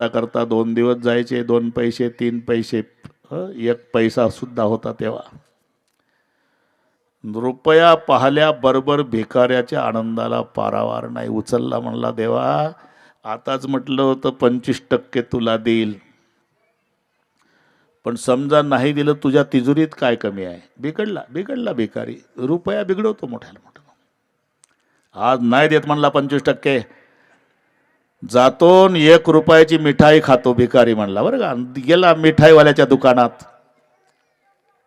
करता दोन दिवस जायचे दोन पैसे तीन पैसे. एक पैसा सुद्धा होता तेव्हा. रुपया पाहिल्याबरोबर भिकाऱ्याच्या आनंदाला पारावार नाही. उचलला म्हणला देवा आताच म्हटलं होतं पंचवीस टक्के तुला देईल. पण समजा नाही दिलं तुझ्या तिजोरीत काय कमी आहे? बिघडला बिघडला भिकारी. रुपया बिघडवतो मोठ्याला मोठा. आज नाही देत म्हणला पंचवीस टक्के. जातो एक रुपयाची मिठाई खातो भिकारी म्हणला. बरं का? गेला मिठाईवाल्याच्या दुकानात.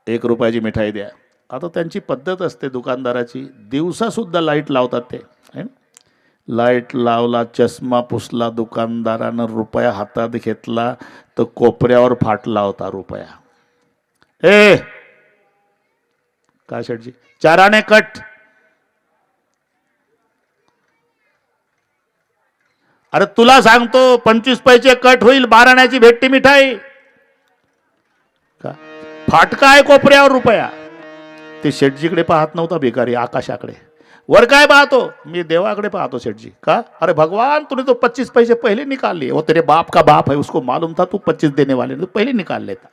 एक रुपयाची मिठाई द्या. आता त्यांची पद्धत असते दुकानदाराची. दिवसासुद्धा लाइट लावतात ते. लाइट लावला चष्मा पुसला दुकानदारानं रुपया हातात घेतला तर कोपऱ्यावर फाटला होता रुपया. ए! काय शेटजी चाराने कट. अरे तुला सांगतो पंचवीस पैसे कट होईल बाराण्याची भेटते मिठाई. का? फाटका आहे कोपऱ्यावर रुपया. ते शेटजीकडे पाहत नव्हता भिकारी आकाशाकडे. वर काय पाहतो? मी देवाकडे पाहतो शेठजी का? अरे भगवान तूने तो पच्चीस पैसे पहले निकाल लिए वो तेरे बाप का बाप है उसको मालूम था तू पच्चीस देने वाले ने, पहिले पहले निकाल लेता.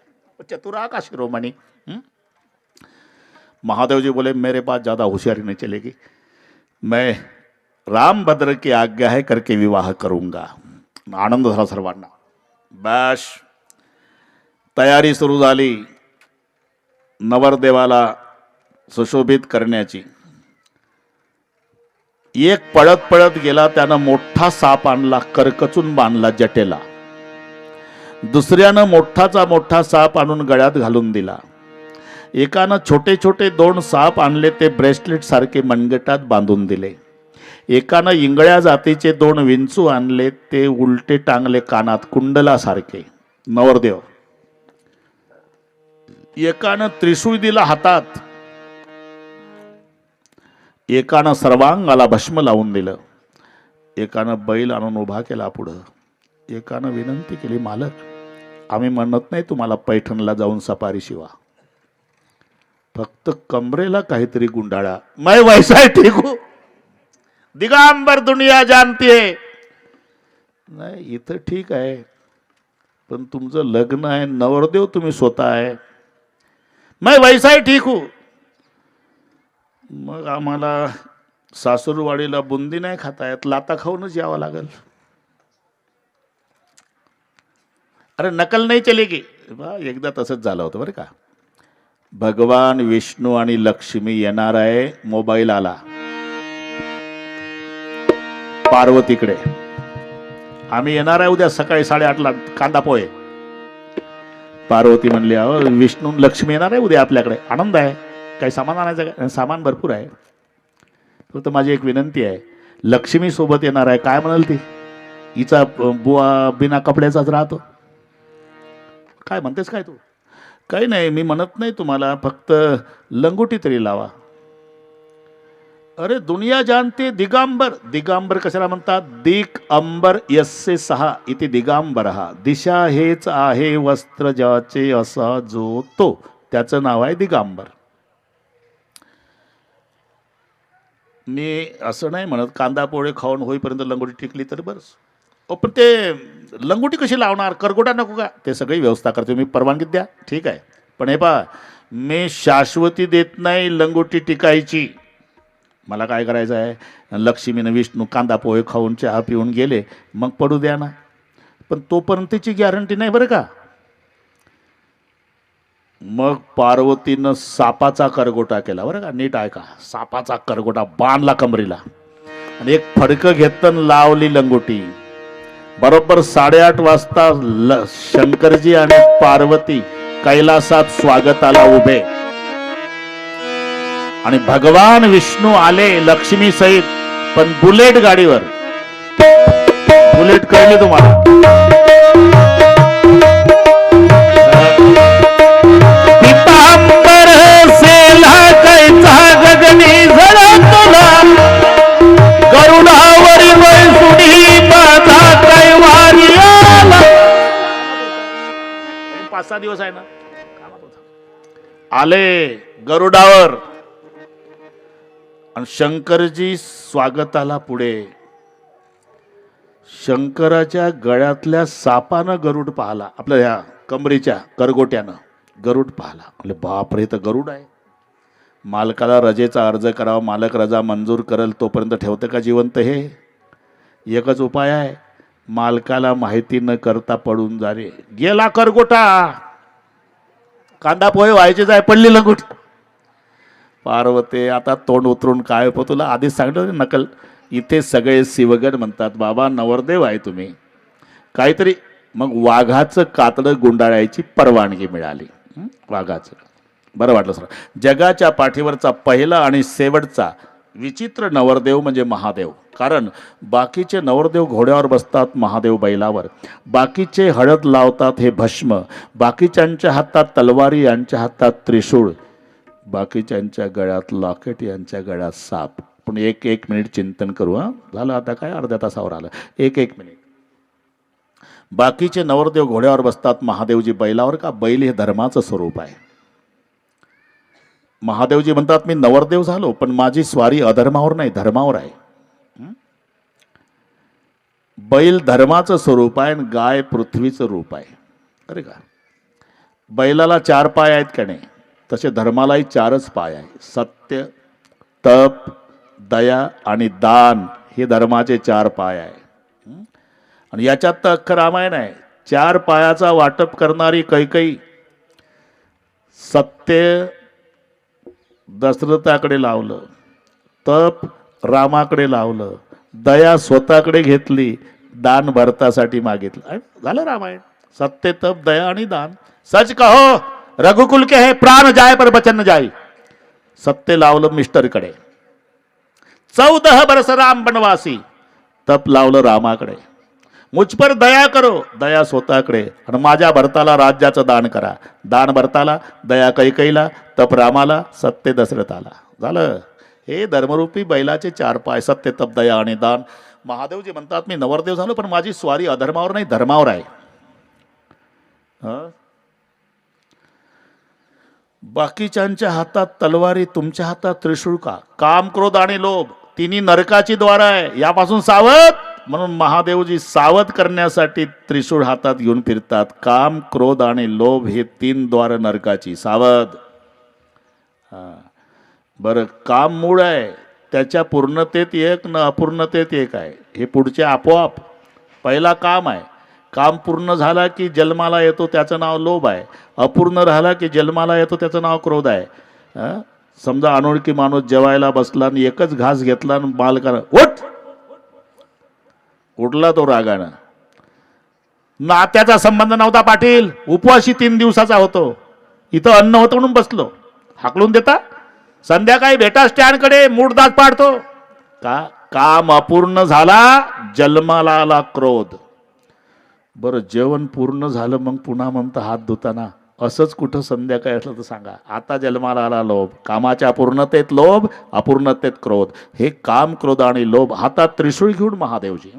चतुर आकाश रोमणी हम्म? महादेव जी बोले मेरे पास ज़्यादा होशियारी नहीं चलेगी। मैं रामभद्र की आज्ञा है करके विवाह करूंगा। आनंद झाला सर्वांना। बॅश तयारी सुरू झाली नवरदेवाला सुशोभित करण्याची। एक पळत पळत गेला त्यानं मोठा साप आणला करकचून बांधला जटेला। दुसऱ्यानं मोठाचा मोठा साप आणून गळ्यात घालून दिला। एकानं छोटे छोटे दोन साप आणले ते ब्रेसलेट सारखे मनगटात बांधून दिले। एकानं इंगळ्या जातीचे दोन विंचू आणले ते उलटे टांगले कानात कुंडलासारखे. नवरदेव. एकानं त्रिशूळ दिला हातात एकानं सर्वांगाला भस्म लावून दिलं. एकानं बैल आणून उभा केला पुढं. एकानं विनंती केली मालक आम्ही म्हणत नाही तुम्हाला पैठणला जाऊन सफारी शिवा. फक्त कमरेला काहीतरी गुंडाळा. मै वैसा है. ठीक हो. दिगंबर दुनिया जानती नाही इथं ठीक आहे. पण तुमचं लग्न आहे नवरदेव तुम्ही स्वतः आहे. नाही वैसाही ठीक हो. मग आम्हाला सासूरवाडीला बुंदी नाही खाता येत लाता खाऊनच यावं लागेल. अरे नकल नाही चलेगी. बा एकदा तसंच झालं होतं बरं का. भगवान विष्णू आणि लक्ष्मी येणार आहे मोबाईल आला. पार्वतीकडे. आम्ही येणार आहे उद्या सकाळी साडेआठला कांदा पोहे. पार्वती म्हणली अहो विष्णू लक्ष्मी येणार आहे उद्या आपल्याकडे. आनंद आहे. काही सामान आणायचं का? सामान भरपूर आहे. फक्त माझी एक विनंती आहे. लक्ष्मी सोबत येणार आहे. काय म्हणाल ती? हिचा बुवा बिना कपड्याचाच राहतो. काय म्हणतेस काय तू? काही नाही मी म्हणत नाही तुम्हाला. फक्त लंगोटी तरी लावा. अरे दुनिया जानते दिगांबर. दिगांबर कशाला म्हणतात? दिक अंबर यस्से सहा. इथे दिगांबर. हा दिशा हेच आहे वस्त्र ज्याचे असा जो तो. त्याचं नाव आहे दिगांबर. मी असं नाही म्हणत कांदा पोळे खाऊन होईपर्यंत लंगोटी टिकली तर बरंच ओ पण ते लंगोटी कशी लावणार? करगोटा नको का? ते सगळी व्यवस्था करते. मी परवानगी द्या. ठीक आहे. पण हे पहा मी शाश्वती देत नाही लंगोटी टिकायची. मला काय करायचं आहे? लक्ष्मीनं विष्णू कांदा पोहे खाऊन चहा पिऊन गेले. मग पडू द्या ना. पण तोपर्यंतची गॅरंटी नाही बरं का? मग पार्वतीनं सापाचा करगोटा केला. बरं का? नीट ऐका. सापाचा करगोटा बांधला कमरीला. आणि एक फडकं घेतन लावली लंगोटी. बरोबर साडेआठ वाजता ल शंकरजी आणि पार्वती कैलासात स्वागताला उभे. आणि भगवान विष्णू आले लक्ष्मी सहित पण बुलेट गाडीवर. बुलेट कळली तुम्हाला? पितांबर सेला कैचा गगनी झळा तुला. माझा कैवारी आला. पाच सहा दिवस आहे ना? आले गरुडावर. आणि शंकरजी स्वागताला पुढे. शंकराच्या गळ्यातल्या सापानं गरुड पाहला. आपल्या ह्या कमरेच्या करगोट्यानं गरुड पाहला. म्हणजे बापरे तर गरुड आहे. मालकाला रजेचा अर्ज करावा मालक रजा मंजूर करेल तोपर्यंत ठेवतं का जिवंत हे? एकच उपाय आहे मालकाला माहिती न करता पडून जाणे गेला करगोटा. कांदा पोहे व्हायचेच आहे पडली लंगुट. पार्वते आता तोंड उतरून काय होतं तुला? आधीच सांगितलं नकल. इथे सगळे शिवगण म्हणतात बाबा नवरदेव आहे तुम्ही. काहीतरी मग वाघाचं कातडं गुंडाळायची परवानगी मिळाली. वाघाचं. बरं वाटलं सर. जगाच्या पाठीवरचा पहिला आणि शेवटचा विचित्र नवरदेव म्हणजे महादेव. कारण बाकीचे नवरदेव घोड्यावर बसतात महादेव बैलावर. बाकीचे हळद लावतात हे भस्म. बाकीच्यांच्या हातात तलवारी यांच्या हातात त्रिशूळ. बाकीच्यांच्या गळ्यात लॉकेट यांच्या गळ्यात साप. पण एक एक मिनिट चिंतन करू हां? झालं आता काय? अर्ध्या तासावर आलं. एक एक मिनिट. बाकीचे नवरदेव घोड्यावर बसतात. महादेवजी बैलावर का? बैल हे धर्माचं स्वरूप आहे. महादेवजी म्हणतात मी नवरदेव झालो पण माझी स्वारी अधर्मावर नाही धर्मावर आहे. बैल धर्माचं स्वरूप आहे आणि गाय पृथ्वीचं रूप आहे. अरे का बैलाला चार पाय आहेत का नाही? तसे धर्मालाही चारच पाय आहे सत्य तप दया आणि दान हे धर्माचे चार पाय आहे आणि याच्यात तर अख्खं रामायण आहे. चार पायाचा वाटप करणारी कैकई सत्य दशरथाकडे लावलं तप रामाकडे लावलं दया स्वतःकडे घेतली दान भरतासाठी मागितलं. झालं रामायण. सत्य तप दया आणि दान. सच कहो! रघुकुल के हे प्राण जाय पर बचन जाई जाय सत्य लावलं मिस्टरकडे चौदह बरस राम बनवासी तप लावलं रामाकडे। मुझपर दया करो दया स्वतःकडे। आणि माझ्या भरताला राज्याचं दान करा। दान भरताला दया कैकईला तप रामाला सत्य दशरथाला। झालं? हे धर्मरूपी बैलाचे चार पाय सत्य तप दया आणि दान। महादेवजी म्हणतात मी नवरदेव झालो पण माझी स्वारी अधर्मावर नाही धर्मावर आहे। हां? बाकीच्यांच्या हातात तलवारी तुमच्या हातात त्रिशूळ का काम क्रोध आणि लोभ तिन्ही नरकाची द्वार आहे. यापासून सावध! म्हणून महादेवजी सावध करण्यासाठी त्रिशूळ हातात घेऊन फिरतात. काम क्रोध आणि लोभ हे तीन द्वार नरकाची. सावध! बरं काम मूळ आहे. त्याच्या पूर्णतेत एक न अपूर्णतेत एक आहे. हे पुढचे आपोआप. पहिला काम आहे. काम पूर्ण झाला की जन्माला येतो त्याचं नाव लोभ आहे. अपूर्ण राहिला की जन्माला येतो त्याचं नाव क्रोध आहे. समजा अनोळखी माणूस जेवायला बसला आणि एकच घास घेतला आणि मालकानं उठ! उठला तो रागानं. नात्याचा संबंध नव्हता पाटील. उपवाशी तीन दिवसाचा होतो. इथं अन्न होतं म्हणून बसलो. हाकलून देता? संध्याकाळी भेटा स्टँडकडे मूडदात पाडतो. का? काम अपूर्ण झाला जन्माला आला क्रोध. बरं जेवण पूर्ण झालं मग पुन्हा म्हणतं हात धुताना. असंच कुठं संध्याकाळी असलं तर सांगा. आता जन्माला आला लोभ. कामाच्या अपूर्णतेत लोभ अपूर्णतेत क्रोध. हे काम क्रोध आणि लोभ हातात त्रिशूळ घेऊन महादेवजी.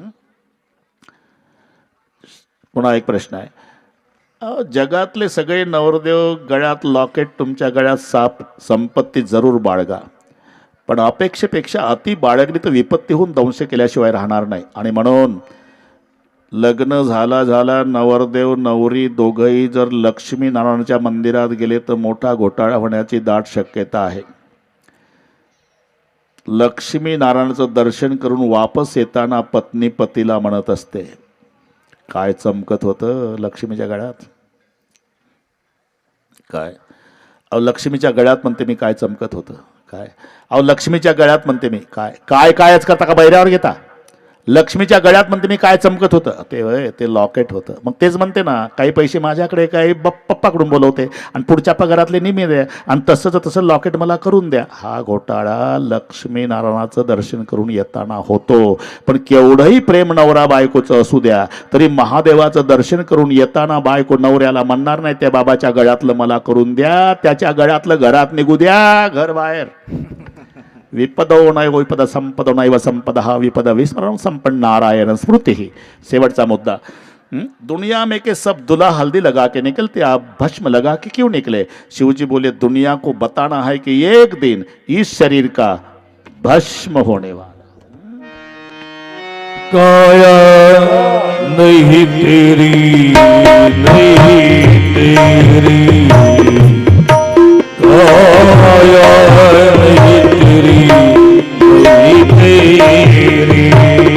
पुन्हा एक प्रश्न आहे. जगातले सगळे नवरदेव गळ्यात लॉकेट तुमच्या गळ्यात साप संपत्ती जरूर बाळगा. पण अपेक्षेपेक्षा अति बाळगली तर विपत्ती होऊन दंश केल्याशिवाय राहणार नाही. आणि म्हणून लग्न झाला झाला नवरदेव नवरी दोघंही जर लक्ष्मीनारायणाच्या मंदिरात गेले तर मोठा घोटाळा होण्याची दाट शक्यता आहे. लक्ष्मीनारायणाचं दर्शन करून वापस येताना पत्नी पतीला म्हणत असते काय चमकत होतं लक्ष्मीच्या गळ्यात? काय? अहो लक्ष्मीच्या गळ्यात म्हणते मी काय चमकत होतं. काय? अहो लक्ष्मीच्या गळ्यात म्हणते मी काय? काय कायच करता का बैऱ्यावर घेता? लक्ष्मीच्या गळ्यात म्हणते मी काय चमकत होतं? ते ते लॉकेट होतं. मग तेच म्हणते ना काही पैसे माझ्याकडे काही पप्पाकडून बोलवते. आणि पुढच्या पगारातले निमी द्या. आणि तसंच तसं लॉकेट मला करून द्या. हा घोटाळा लक्ष्मीनारायणाचं दर्शन करून येताना होतो. पण केवढंही प्रेम नवरा बायकोचं असू द्या तरी महादेवाचं दर्शन करून येताना बायको नवऱ्याला म्हणणार नाही त्या बाबाच्या गळ्यातलं मला करून द्या. त्याच्या गळ्यातलं घरात निघू द्या घर बाहेर. विपदो नैव विपद संपदो नैव संपद हा विपद विस्मरण संपन्न नारायण स्मृति। ही शेवटचा मुद्दा। दुनिया में के सब दुल्हा हल्दी लगा के निकलते आप भस्म लगा के क्यों निकले? शिवजी बोले दुनिया को बताना है कि एक दिन इस शरीर का भस्म होने वाला। काया नहीं तेरी नहीं तेरी। काया नहीं तेरी नहीं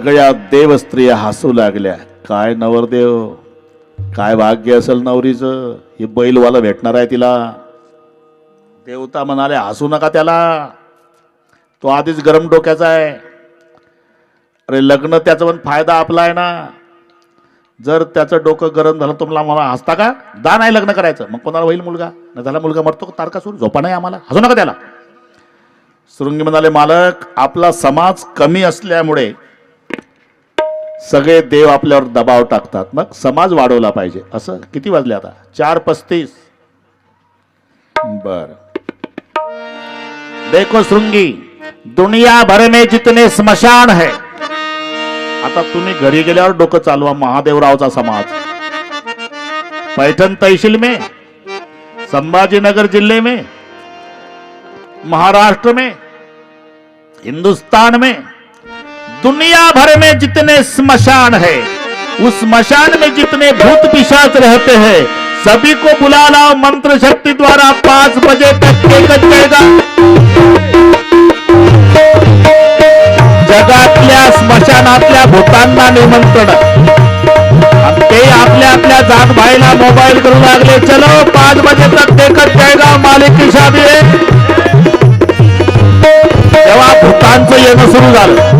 सगळ्या देव स्त्रिया हसू लागल्या. काय नवरदेव? काय भाग्य असेल नवरीचं? हे बैलवाला भेटणार आहे तिला. देवता म्हणाले हसू नका त्याला. तो आधीच गरम डोक्याचा आहे. अरे लग्न त्याचा पण फायदा आपला आहे ना. जर त्याचं डोकं गरम झालं तुम्हाला मला हसता का? दा नाही लग्न करायचं. मग कोणाला होईल मुलगा? नाही झाला मुलगा मरतो का? सुरू झोपा नाही आम्हाला. हसू नका त्याला. शृंगी म्हणाले मालक आपला समाज कमी असल्यामुळे सगळे देव आपल्यावर दबाव टाकतात. मग समाज वाढवला पाहिजे. असं किती वाजले आता? चार पस्तीस. बर. देखो शृंगी दुनिया भर में जितने स्मशान है। आता तुम्ही घरी गेल्यावर डोकं चालवा महादेवरावचा समाज. पैठण तहसील में संभाजीनगर जिल्हे में महाराष्ट्र में हिंदुस्तान में दुनिया भर में जितने स्मशान है, उस स्मशान में जितने भूत पिशाच रहते हैं, सभी को बुला लाओ, मंत्र शक्ति द्वारा पाँच बजे तक एकच जाएगा जगातल्या स्मशानातल्या भूतांना निमंत्रण। ते आपल्या आपल्या जात करू लागले. चलो, पाच बजे तक देखत जाएगा मालिक की शादी है तेव्हा भूतांचं येणं सुरू झालं.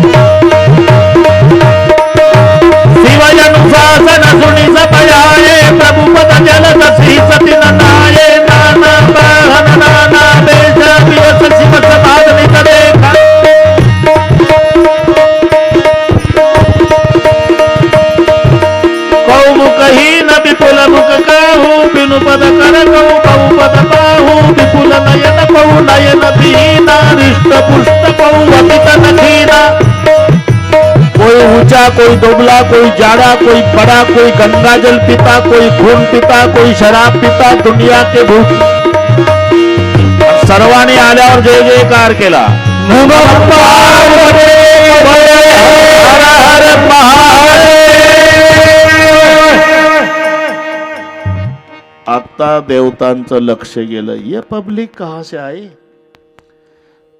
शिवजनुशासन सुनी सपयाये प्रभु पद जल ससी सती नाना नाना देश शिव समाज कौमुख ही न विपुल मुख काहू बिनु पद कर कौ रिष्ट पुष्ट कौ वपित नखीना कोई ऊंचा कोई दुबला कोई जाड़ा कोई बड़ा कोई गंगा जल पिता कोई खून पिता कोई शराब पिता दुनिया के भूत। सर्वांनी आल्यावर जय जयकार केला. आता देवतांचं लक्ष गेलं. ये पब्लिक कहा से आहे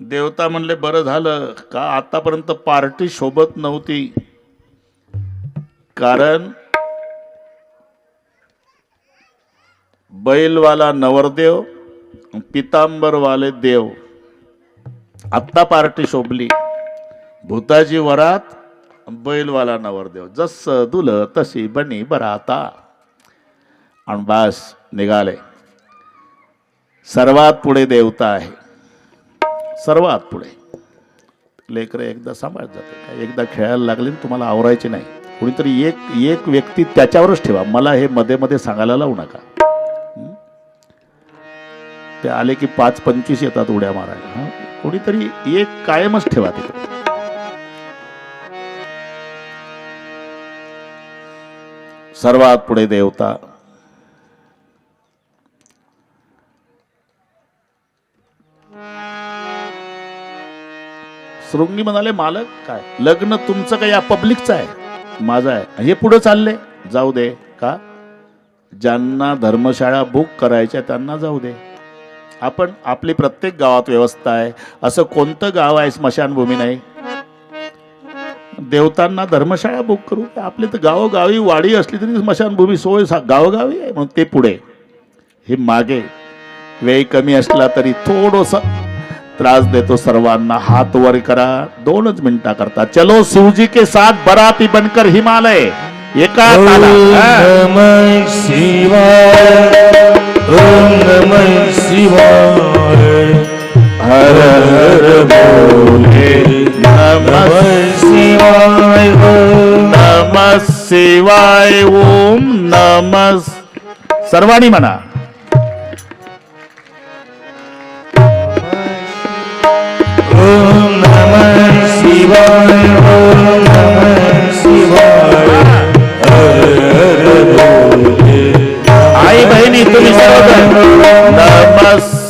देवता म्हणले बरं झालं. का आतापर्यंत पार्टी शोभत नव्हती? कारण बैलवाला नवरदेव पितांबरवाले देव. आत्ता पार्टी शोभली. भूताजी वरात बैलवाला नवरदेव. जसं दुल तशी बनी बराता. आणि बास निघाले. सर्वात पुढे देवता आहे. सर्वात पुढे. लेकरं एकदा सांभाळत जाते एकदा खेळायला लागले तुम्हाला आवरायचे नाही. कुणीतरी एक एक व्यक्ती त्याच्यावरच ठेवा. मला हे मध्ये मध्ये सांगायला लावू नका. ते आले की पाच पंचवीस येतात उड्या मारायला. हं? कोणीतरी एक कायमच ठेवा तिकडे. सर्वात पुढे देवता. शृंगी म्हणाले मालक काय? लग्न तुमचं काय या पब्लिकचं आहे? माझं आहे. हे पुढे चालले. जाऊ दे. का? ज्यांना धर्मशाळा बुक करायच्या त्यांना जाऊ दे. आपण आपली प्रत्येक गावात व्यवस्था आहे. असं कोणतं गाव आहे स्मशानभूमी नाही? देवतांना धर्मशाळा बुक करू? आपले तर गावोगावी वाडी असली तरी स्मशानभूमी सोय सा- गावोगावी आहे. म्हणून ते पुढे. हे मागे. वेळ कमी असला तरी थोडंसं त्रास देतो सर्वांना हात वर करा. दोनच मिनिटा करता. चलो शिवजी के साथ बराती बनकर हिमालय. एका ताला ओम नमः शिवाय. ओम नमः शिवाय. हर हर बोले नमः शिवाय. नम शिवाय. ओम नम. सर्वांनी म्हणा.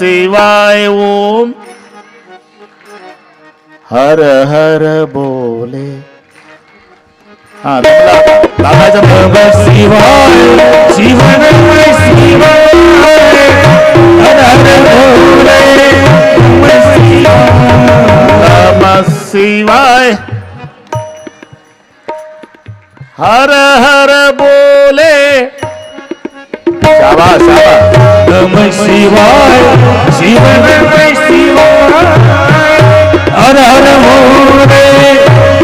नम शिवाय ओम हर हर बोले हा जमलं आता. लागायचं नमः बरोबर. शिवाय शिव नमः शिवाय हर हर भोले नमः शिवाय नम शिवाय हर हर बोले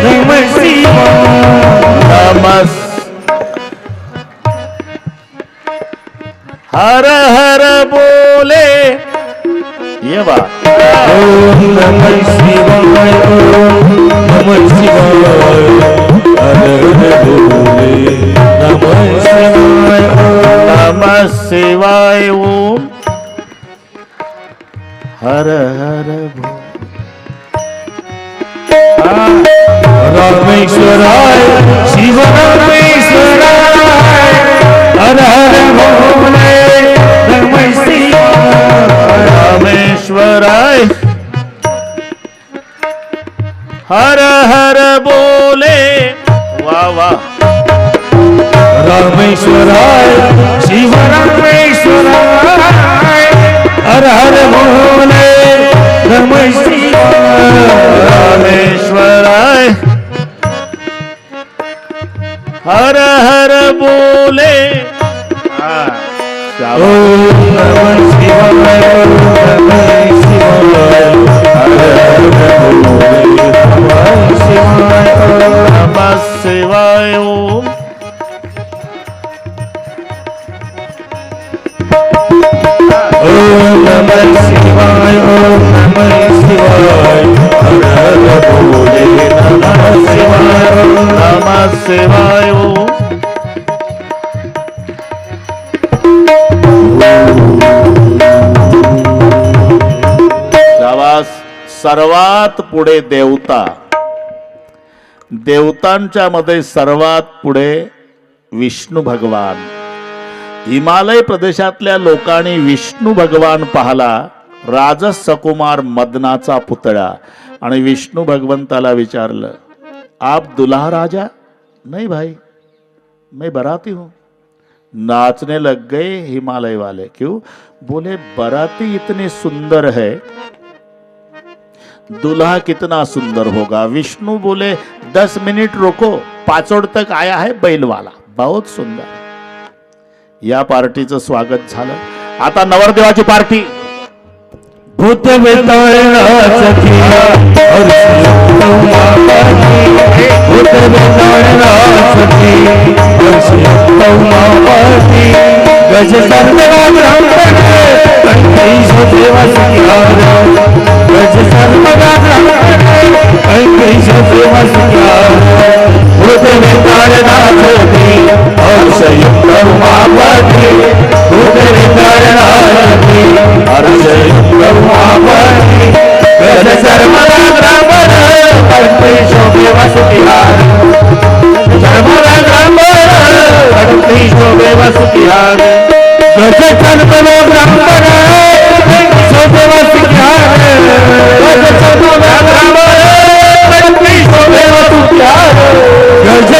शाबाश शाबाश नमः शिवाय शिव नमः शिवाय हर हर भोले नमः शिवाय नमस् हर हर बोले ये बा ओम नमः शिवाय ओम नमः शिवाय हर हर रामेश्वराय शिव रामेश्वराय हर हर भोले रामेश्वराय हर हर बोले वा वा. रामेश्वराय शिव रामेश्वर हर हर शिवाय रामेश्वराय हर हर बोले। हा, शिवाय। हर हर सर्वात पुढे देवता. देवतांच्या मध्ये सर्वात पुढे विष्णू भगवान. हिमालय प्रदेशातल्या लोकांनी विष्णू भगवान पाहला राजस सकुमार मदनाचा पुतळा. आणि विष्णू भगवंताला विचारलं आप दुल्हा राजा? नहीं भाई मैं बराती हूं. नाचने लग गए हिमालय वाले. क्यों? बोले बराती इतनी सुंदर है दूल्हा कितना सुंदर होगा। विष्णु बोले दस मिनट रोको पाचोड तक आया है बैलवाला. बहुत सुंदर। या पार्टीचं स्वागत झालं. आता नवरदेवाची पार्टी. भूत बेताळनाची भूत गज सर्वगा ब्राह्मण कंकैश देवा सिद्धार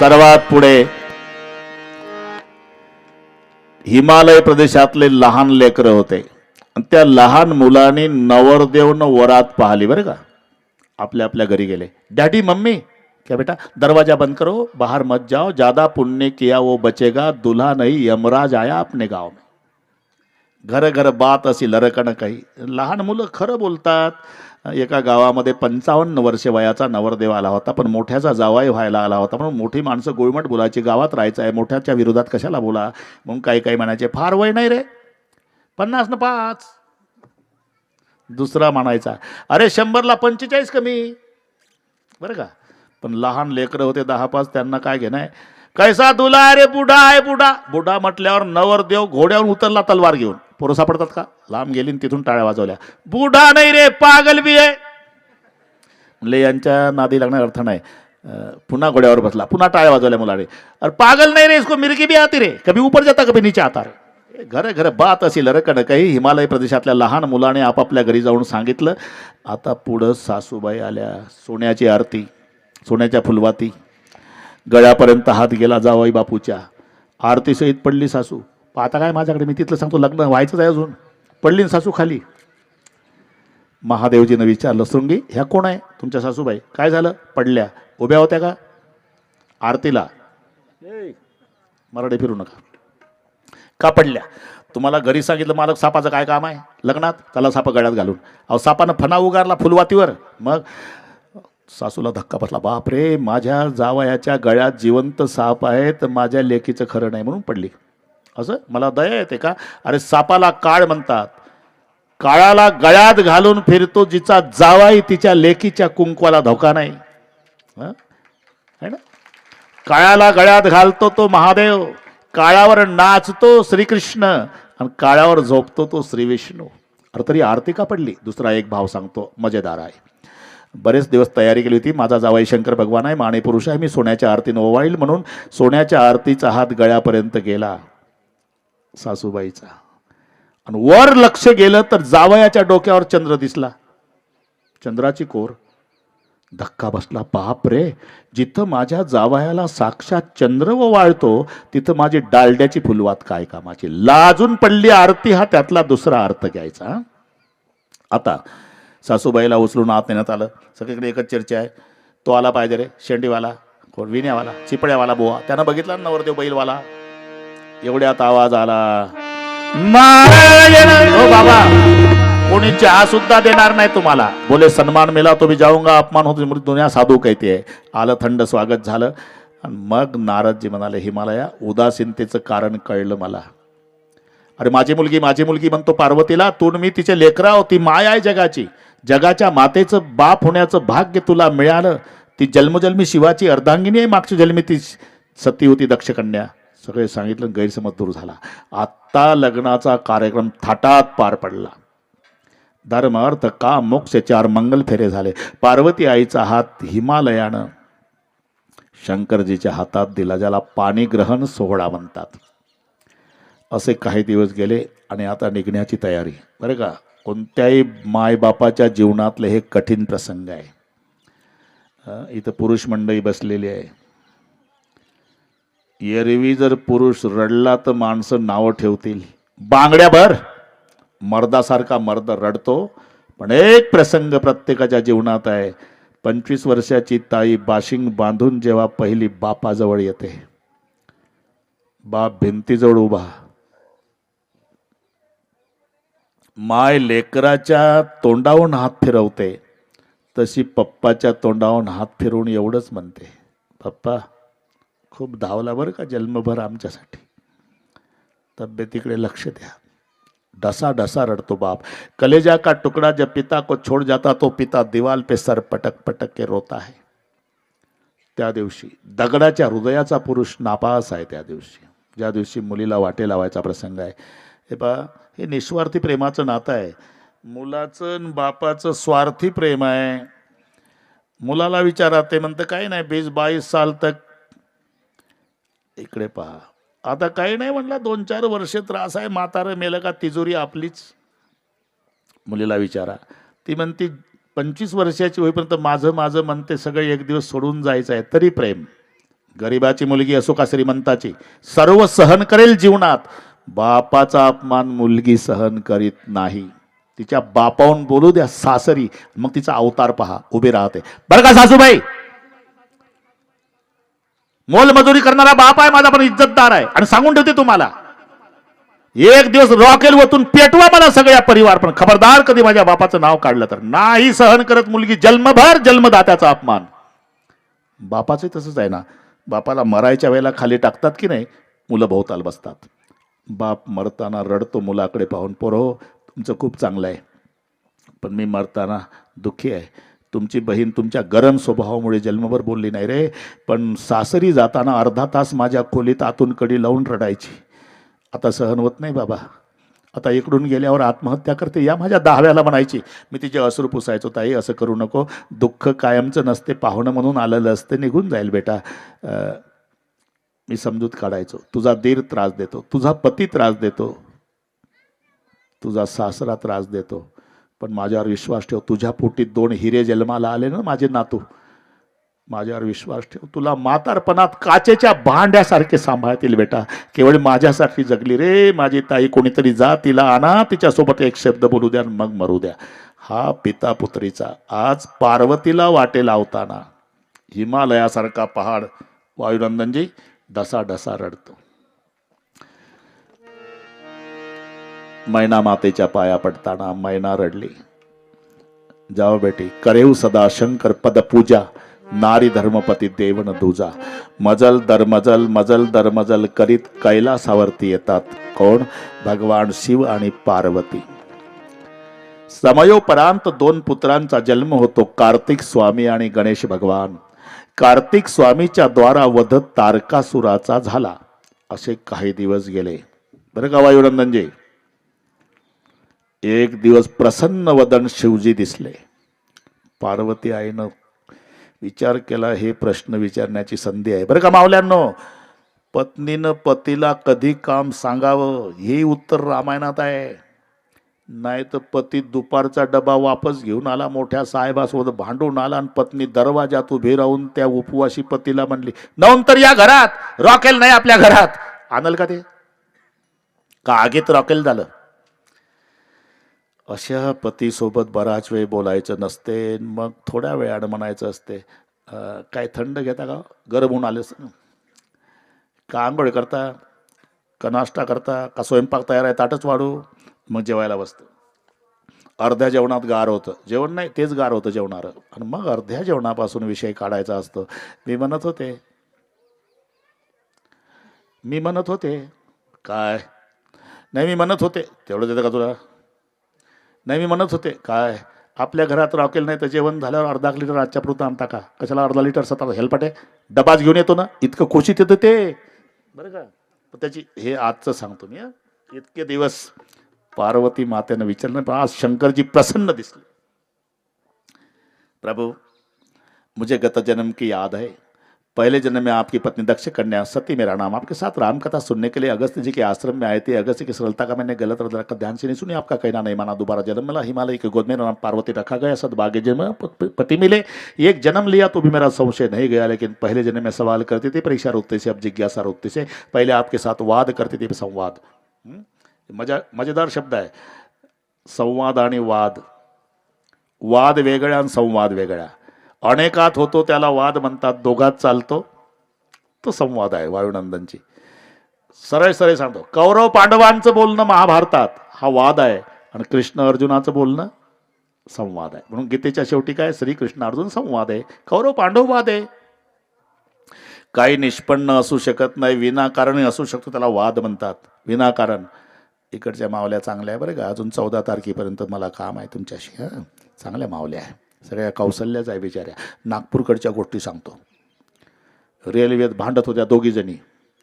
सर्वात पुढे हिमालय प्रदेशातले लहान लेकरं होते. आणि त्या लहान मुलांनी नवरदेवनं वरात पाहिली बरं का? आपल्या आपल्या घरी गेले. डॅडी मम्मी क्या बेटा दरवाजा बंद करो बाहर मत जाओ ज्यादा पुण्य किया वो बचेगा दुल्हा नहीं यमराज आया अपने गाव में. घर घर बात अशी लरकण काही. लहान मुलं खरं बोलतात एका गावामध्ये पंचावन्न वर्षे वयाचा नवरदेव आला होता पण मोठ्याचा जावाई व्हायला आला होता. म्हणून मोठी माणसं गोळमट बोलायची गावात राहायचं आहे मोठ्याच्या विरोधात कशाला बोला? म्हणून काही काही म्हणायचे फार वय नाही रे. पन्नास ना पाच. दुसरा म्हणायचा अरे शंभरला पंचेचाळीस कमी. बरं का? पण लहान लेकरं होते दहा पाच त्यांना काय घेणं आहे? कैसा दुला अरे बुढा? आहे बुढा। बुढा म्हटल्यावर नवरदेव घोड्यावर उतरला तलवार घेऊन. पोरं सापडतात का? लांब गेली आणि तिथून टाळ्या वाजवल्या. बुढा नाही रे पागल बी आहे. म्हणले यांच्या नादी लागण्याचा अर्थ नाही. पुन्हा घोड्यावर बसला. पुन्हा टाळ्या वाजवल्या मुलाने. अरे पागल नाही रे इसको मिरगी भी आती रे. कभी ऊपर जाता कभी नीचे आता रे. घर घर बात असेल रकण काही हिमालय प्रदेशातल्या लहान मुलाने आपापल्या घरी जाऊन सांगितलं आता पुढं सासूबाई आल्या सोन्याची आरती सोन्याच्या फुलवाती. गळ्यापर्यंत हात गेला जावाई बापूच्या. आरती सहित पडली सासू. पाहता काय माझ्याकडे? मी तिथलं सांगतो लग्न व्हायचंच आहे अजून. पडली सासू खाली. महादेवजीनं विचारलं सृंगी ह्या कोण आहे तुमच्या सासूबाई? काय झालं? पडल्या. उभ्या होत्या का? आरतीला मराठी फिरू नका. का पडल्या? तुम्हाला घरी सांगितलं मालक सापाचं काय काम आहे? लग्नात? त्याला सापा गळ्यात घालून. अहो सापानं फणा उगारला फुलवातीवर. मग सासूला धक्का बसला. बाप रे माझ्या जावयाच्या गळ्यात जिवंत साप आहे तर माझ्या लेकीचं खरं नाही म्हणून पडली. असं? मला दया येते का? अरे सापाला काळ म्हणतात. काळाला गळ्यात घालून फिरतो जिचा जावाई तिच्या लेकीच्या कुंकवाला धोका नाही. है? ना? काळाला गळ्यात घालतो तो महादेव. काळावर नाचतो श्रीकृष्ण. आणि काळावर झोपतो तो श्री विष्णू अरे तरी आरती का पडली? दुसरा एक भाव सांगतो. मजेदार आहे. बरेच दिवस तयारी केली होती. माझा जावाई शंकर भगवान आहे माने पुरुष आहे. मी सोन्याच्या आरतीनं ओवाळील म्हणून सोन्याच्या आरतीचा हात गळ्यापर्यंत गेला. सासूबाईचा. आणि वर लक्ष गेलं तर जावयाच्या डोक्यावर चंद्र दिसला. चंद्राची कोर. धक्का बसला. बाप रे! जिथं माझ्या जावयाला साक्षात चंद्र वाळतो तिथं माझी डालड्याची फुलवात काय कामाची? लाजून पडली आरती हा त्यातला दुसरा अर्थ घ्यायचा. आता सासूबाईला उचलून आत नेण्यात आलं. सगळीकडे एकच चर्चा आहे. तो आला पाहिजे रे शेंडीवाला कोण विण्यावाला चिपड्यावाला बोवा. त्यानं बघितला ना नवरदेव बैलवाला? एवढ्यात आवाज आला. हो बाबा कोणी चहा सुद्धा देणार नाही तुम्हाला. बोले सन्मान मिला तो भी जाऊंगा अपमान होतो. म्हणजे दुनिया साधू कहते आहे. आलं थंड स्वागत झालं. आणि मग नारदजी म्हणाले हिमालया उदासीनतेचं कारण कळलं मला. अरे माझी मुलगी माझी मुलगी म्हणतो पार्वतीला. तू न मी तिचे लेकरा हो, ती माय आहे जगाची. जगाच्या मातेचं बाप होण्याचं भाग्य तुला मिळालं. ती जन्मजन्मी शिवाची अर्धांगिनी आहे. मागच्या जन्मी ती सती होती दक्षकन्या. सगळे सांगितलं गैरसमज दूर झाला. आत्ता लग्नाचा कार्यक्रम थाटात पार पडला. धर्म अर्थ का मोक्ष चार मंगल फेरे झाले. पार्वती आईचा हात हिमालयानं. शंकरजीच्या हातात दिला ज्याला पाणीग्रहण सोहळा म्हणतात. असे काही दिवस गेले आणि आता निघण्याची तयारी. बरं का? कोणत्याही मायबापाच्या जीवनातले हे कठीण प्रसंग आहे. इथं पुरुष मंडळी बसलेली आहे. एरवी जर पुरुष रडला तर माणसं नावं ठेवतील. बांगड्याभर! मर्दासारखा मर्द रडतो. पण एक प्रसंग प्रत्येकाच्या जीवनात आहे. पंचवीस वर्षाची ताई बाशिंग बांधून जेव्हा पहिली बापाजवळ येते. बाप भिंतीजवळ उभा. माय लेकराच्या तोंडावरून हात फिरवते तशी पप्पाच्या तोंडावरून हात फिरवून एवढंच म्हणते पप्पा खूप धावला बरं का जन्मभर आमच्यासाठी. तब्येतीकडे लक्ष द्या. डसा डसा रडतो बाप. कलेजा का टुकड़ा जब पिता को छोड़ जाता तो पिता दिवाल पे सर पटक पटक के रोता है. त्या दिवशी दगडाच्या हृदयाचा पुरुष नापास आहे त्या दिवशी. ज्या दिवशी मुलीला वाटे लावायचा प्रसंग आहे हे पा हे निस्वार्थी प्रेमाचं नातं आहे. मुलाचं आणि बापाचं स्वार्थी प्रेम आहे. मुलाला विचारा ते म्हणतं काही नाही बीस बावीस साल तक. इकडे पहा. आता काही नाही म्हणला दोन चार वर्ष त्रास आहे म्हातारं मेलं का तिजोरी आपलीच. मुलीला विचारा. ती म्हणते पंचवीस वर्षाची होईपर्यंत माझं माझं म्हणते सगळे एक दिवस सोडून जायचं आहे तरी प्रेम. गरिबाची मुलगी असो का श्रीमंताची सर्व सहन करेल जीवनात बापाचा अपमान मुलगी सहन करीत नाही. तिच्या बापाहून बोलू द्या सासरी. मग तिचा अवतार पहा. उभे राहते. बरं का सासूबाई? मोलमजुरी करणारा बाप आहे माझा पण इज्जतदार आहे. आणि सांगून ठेवते तुम्हाला. एक दिवस रॉकेल वतून पेटवा मला सगळ्या परिवार. पण खबरदार कधी माझ्या बापाचं नाव काढलं तर. नाही सहन करत मुलगी जन्मभर जन्मदात्याचा अपमान. बापाचं तसंच आहे ना. बापाला मरायच्या वेळेला खाली टाकतात की नाही? मुलं भोवताल बसतात. बाप मरताना रडतो मुलाकडे पाहून पोरो तुमचं खूप चांगलं आहे. पण मी मरताना दुःखी आहे. तुमची बहीण तुमच्या गरम स्वभावामुळे जन्मभर बोलली नाही रे. पण सासरी जाताना अर्धा तास माझ्या खोलीत आतून कडी लावून रडायची. आता सहन होत नाही बाबा. आता इकडून गेल्यावर आत्महत्या करते या माझ्या दहाव्याला म्हणायची. मी तिचे असरू पुसायचो ताई असं करू नको. दुःख कायमचं नसते पाहुणं म्हणून आलेलं असते निघून जाईल बेटा. मी समजूत काढायचो. तुझा दीर त्रास देतो. तुझा पती त्रास देतो. तुझा सासरा त्रास देतो. पण माझ्यावर विश्वास ठेव. तुझ्या पोटीत दोन हिरे जन्माला आले ना माझे नातू. माझ्यावर विश्वास ठेव. तुला म्हातारपणात काचेच्या भांड्यासारखे सांभाळतील बेटा. केवळ माझ्यासाठी जगली रे. माझी ताई कोणीतरी जा तिला आणा. तिच्यासोबत एक शब्द बोलू द्या आणि मग मरू द्या. हा पिता पुत्रीचा आज पार्वतीला वाटे लावताना हिमालयासारखा पहाड. वायुनंदनजी डसा डसा रडतो. मैना मातेच्या पाया पडताना मैना रडली. जाओ बेटी करेऊ सदा शंकर पद पूजा नारी धर्मपती देवन दुजा. मजल दर मजल मजल दर मजल करीत कैलासावरती येतात कोण? भगवान शिव आणि पार्वती. समयोपरांत दोन पुत्रांचा जन्म होतो कार्तिक स्वामी आणि गणेश भगवान. कार्तिक स्वामीच्या द्वारा वध तारकासुराचा झाला. असे काही दिवस गेले. बरं का वायुनंदनजी? एक दिवस प्रसन्न वदन शिवजी दिसले. पार्वती आईनं विचार केला हे प्रश्न विचारण्याची संधी आहे. बरं का मावल्यांनो? पत्नीनं पतीला कधी काम सांगावं हे उत्तर रामायणात आहे. नाही तर पती दुपारचा डबा वापस घेऊन आला मोठ्या साहेबासोबत भांडून आला आणि पत्नी दरवाजात उभी राहून त्या उपवासी पतीला म्हणली नंतर या घरात रॉकेल नाही आपल्या घरात. आणल का ते? का आगीत रॉकेल झालं? अशा पतीसोबत बराच वेळ बोलायचं नसते मग थोड्या वेळानं म्हणायचं असते काय थंड घेता का? गरम होऊन आलेस. का आंघोळ करता? का नाश्ता करता? का स्वयंपाक तयार आहे? ताटच वाढू. मग जेवायला बसतं. अर्ध्या जेवणात गार होतं. जेवण नाही तेच गार होतं जेवणारं. आणि मग अर्ध्या जेवणापासून विषय काढायचा असतो. मी म्हणत होते. मी म्हणत होते. काय? नाही मी म्हणत होते. तेवढं देतं का तुला? नाही मी म्हणत होते. काय? आपल्या घरात रॉकेल नाही तर जेवण झाल्यावर अर्धा लिटर आजच्या पुरतं आणता का? कशाला अर्धा लिटर सतरा हेल्पट? आहे डबाच घेऊन येतो ना? इतकं कोशित येतं ते. बरं का? पण त्याची हे आजचं सांगतो मी. इतके दिवस पार्वती मातेनं विचारलं पण आज शंकरजी प्रसन्न दिसले। प्रभु, मुझे गत जन्म की याद है। पहले जन्म में आपकी पत्नी दक्ष कन्या सती मेरा नाम। आपके साथ राम कथा सुनने के लिए अगस्त जी के आश्रम में आए थे। अगस्त की सरलता का मैंने गलत रखा ध्यान से नहीं सुनी। आपका कहना नहीं माना। दोबारा जन्म मिला। हिमालय के गोद में नाम पार्वती रखा गया। सदभाग्य जन्म प- पति मिले। एक जन्म लिया तो भी मेरा संशय नहीं गया, लेकिन पहले जन्म में सवाल करती थी, परीक्षा रोकते से, अब जिज्ञासा रोकते से, पहले आपके साथ वाद करती थी संवाद। हम्म? मजा मजेदार शब्द आहे. संवाद आणि वाद. वाद वेगळ्या आणि संवाद वेगळ्या अनेकात होतो त्याला वाद म्हणतात दोघात चालतो तो संवाद आहे वायुनंदनची. सरळ सरळ सांगतो कौरव पांडवांचं बोलणं महाभारतात हा वाद आहे. आणि कृष्ण अर्जुनाचं बोलणं संवाद आहे. म्हणून गीतेच्या शेवटी काय श्रीकृष्ण अर्जुन संवाद आहे. कौरव पांडव वाद आहे. काही निष्पन्न असू शकत नाही विनाकारणही असू शकतो त्याला वाद म्हणतात. विनाकारण. इकडच्या मावल्या चांगल्या आहे बरं का. अजून चौदा तारखेपर्यंत मला काम आहे तुमच्याशी हां. चांगल्या मावल्या आहे. सगळ्या कौशल्याच आहे बिचाऱ्या. नागपूरकडच्या गोष्टी सांगतो. रेल्वेत भांडत होत्या दोघीजणी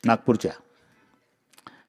नागपूरच्या.